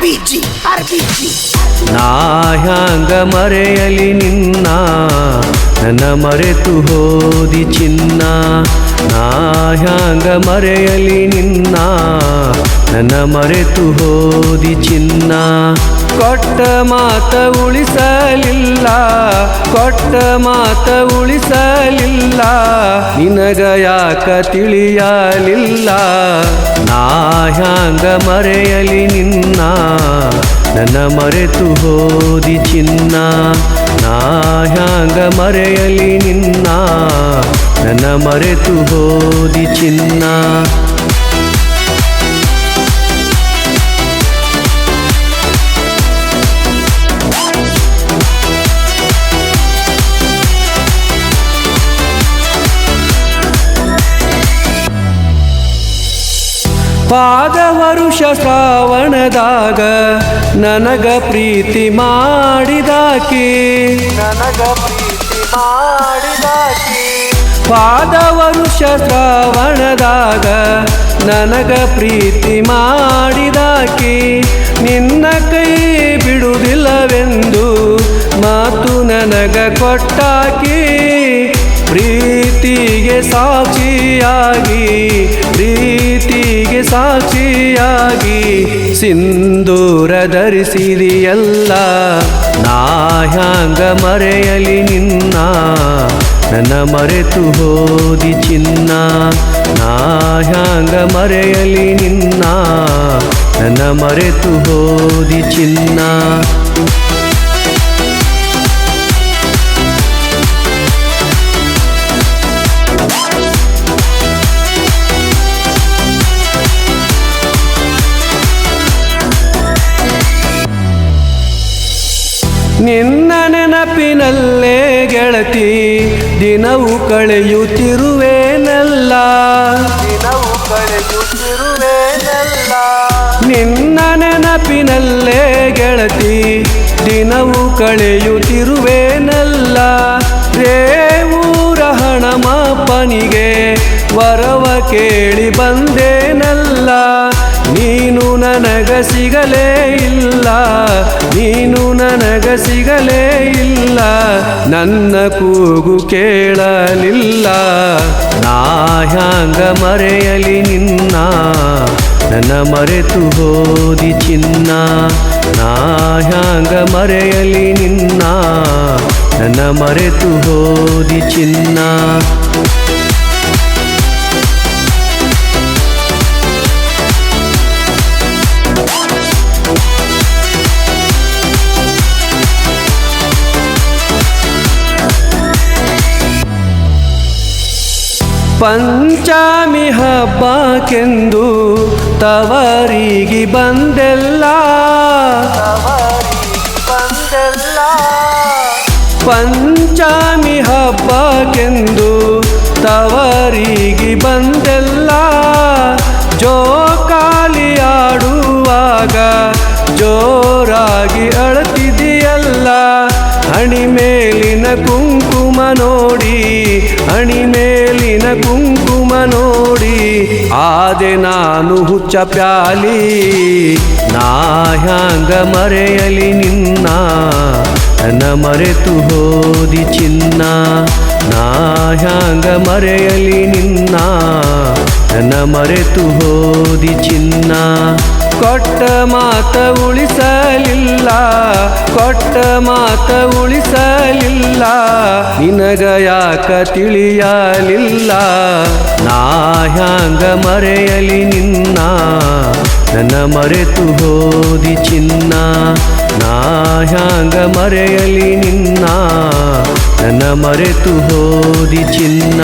RBG, RBG. ನಾಯಂಗ ಮರೆಯಲಿ ನಿನ್ನ? ನನ್ನ ಮರೆತು ಹೋದಿ ಚಿನ್ನ. ನಾ ಹ್ಯಾಂಗ ಮರೆಯಲಿ ನಿನ್ನ? ನನ್ನ ಮರೆತು ಹೋದಿ ಚಿನ್ನ. ಕೊಟ್ಟ ಮಾತ ಉಳಿಸಲಿಲ್ಲ. ಕೊಟ್ಟ ಮಾತ ಉಳಿಸಲಿಲ್ಲ. ನಿನಗ ಯಾಕ ತಿಳಿಯಲಿಲ್ಲ ನಾ ಹ್ಯಾಂಗ ಮರೆಯಲಿ ನಿನ್ನ. ನನ್ನ ಮರೆತು ಹೋದಿ ಚಿನ್ನ. ನಾ ಹ್ಯಾಂಗ ಮರೆಯಲಿ ನಿನ್ನ. ನನ್ನ ಮರೆತು ಹೋದಿ ಚಿನ್ನ. ಪಾದ ವರುಷ ಶ್ರಾವಣದಾಗ ನನಗ ಪ್ರೀತಿ ಮಾಡಿದಾಕಿ. ನನಗ ಪ್ರೀತಿ ಮಾಡಿದಾಕಿ. ಪಾದ ವರುಷ ಶ್ರಾವಣದಾಗ ನನಗ ಪ್ರೀತಿ ಮಾಡಿದಾಕಿ. ನಿನ್ನ ಕೈ ಬಿಡುವುದಿಲ್ಲವೆಂದು ಮಾತು ನನಗ ಕೊಟ್ಟಾಕಿ. ಪ್ರೀತಿಗೆ ಸಾಕ್ಷಿಯಾಗಿ ಪ್ರೀತಿಗೆ ಸಾಕ್ಷಿಯಾಗಿ ಸಿಂಧೂರ ಧರಿಸಿದೆಯಲ್ಲ. ನಾ ಹ್ಯಾಂಗ ಮರೆಯಲಿ ನಿನ್ನ, ನನ್ನ ಮರೆತು ಹೋದಿ ಚಿನ್ನ. ನಾ ಹ್ಯಾಂಗ ಮರೆಯಲಿ ನಿನ್ನ, ನನ್ನ ಮರೆತು ಹೋದಿ ಚಿನ್ನ. ನಿನ್ನ ನೆನಪಿನಲ್ಲೇ ಗೆಳತಿ ದಿನವು ಕಳೆಯುತ್ತಿರುವೇನಲ್ಲ. ದಿನವು ಕಳೆಯುತ್ತಿರುವೇನಲ್ಲ. ನಿನ್ನ ನೆನಪಿನಲ್ಲೇ ಗೆಳತಿ ದಿನವು ಕಳೆಯುತ್ತಿರುವೇನಲ್ಲ. ರೇವೂರ ಹಣಮಪ್ಪನಿಗೆ ವರವ ಕೇಳಿ ಬಂದೇನಲ್ಲ. ನೀನು ನನಗ ಸಿಗಲೇ ಇಲ್ಲ, ನೀನು ನನಗ ಸಿಗಲೇ ಇಲ್ಲ, ನನ್ನ ಕೂಗು ಕೇಳಲಿಲ್ಲ. ನಾ ಹ್ಯಾಂಗ ಮರೆಯಲಿ ನಿನ್ನ, ನನ್ನ ಮರೆತು ಹೋದಿ ಚಿನ್ನ. ನಾ ಹ್ಯಾಂಗ ಮರೆಯಲಿ ನಿನ್ನ, ನನ್ನ ಮರೆತು ಹೋದಿ ಚಿನ್ನ. ಪಂಚಾಮಿ ಹಬ್ಬಕ್ಕೆಂದು ತವರಿಗೆ ಬಂದೆಲ್ಲ. ಪಂಚಾಮಿ ಹಬ್ಬಕ್ಕೆಂದು ತವರಿಗೆ ಬಂದೆಲ್ಲ. ಜೋಕಾಲಿ ಆಡುವಾಗ ಜೋರಾಗಿ ಅಳತಿದೆಯಲ್ಲ. ಹಣಿ ಮೇಲಿನ ಕುಂಕುಮ ನೋಡಿ, ಅಣಿ ಮೇಲಿನ ಕುಂಕುಮ ನೋಡಿ, ಆದೆ ನಾನು ಹುಚ್ಚ ಪ್ಯಾಲಿ, ನಾ ಹ್ಯಾಂಗ ಮರೆಯಲಿ ನಿನ್ನ ನನ್ನ ಮರೆತು ಹೋದಿ ಚಿನ್ನ, ನಾ ಹ್ಯಾಂಗ ಮರೆಯಲಿ ನಿನ್ನ ನನ್ನ ಮರೆತು ಹೋದಿ ಚಿನ್ನ. ಕೊಟ್ಟ ಮಾತ ಉಳಿಸಲಿಲ್ಲ, ಕೊಟ್ಟ ಮಾತ ಉಳಿಸಲಿಲ್ಲ, ನಿನಗ ಯಾಕ ತಿಳಿಯಲಿಲ್ಲ? ನಾ ಹ್ಯಾಂಗ ಮರೆಯಲಿ ನಿನ್ನ? ನನ್ನ ಮರೆತು ಹೋದಿ ಚಿನ್ನ. ನಾ ಹ್ಯಾಂಗ ಮರೆಯಲಿ ನಿನ್ನ? ನನ್ನ ಮರೆತು ಹೋದಿ ಚಿನ್ನ.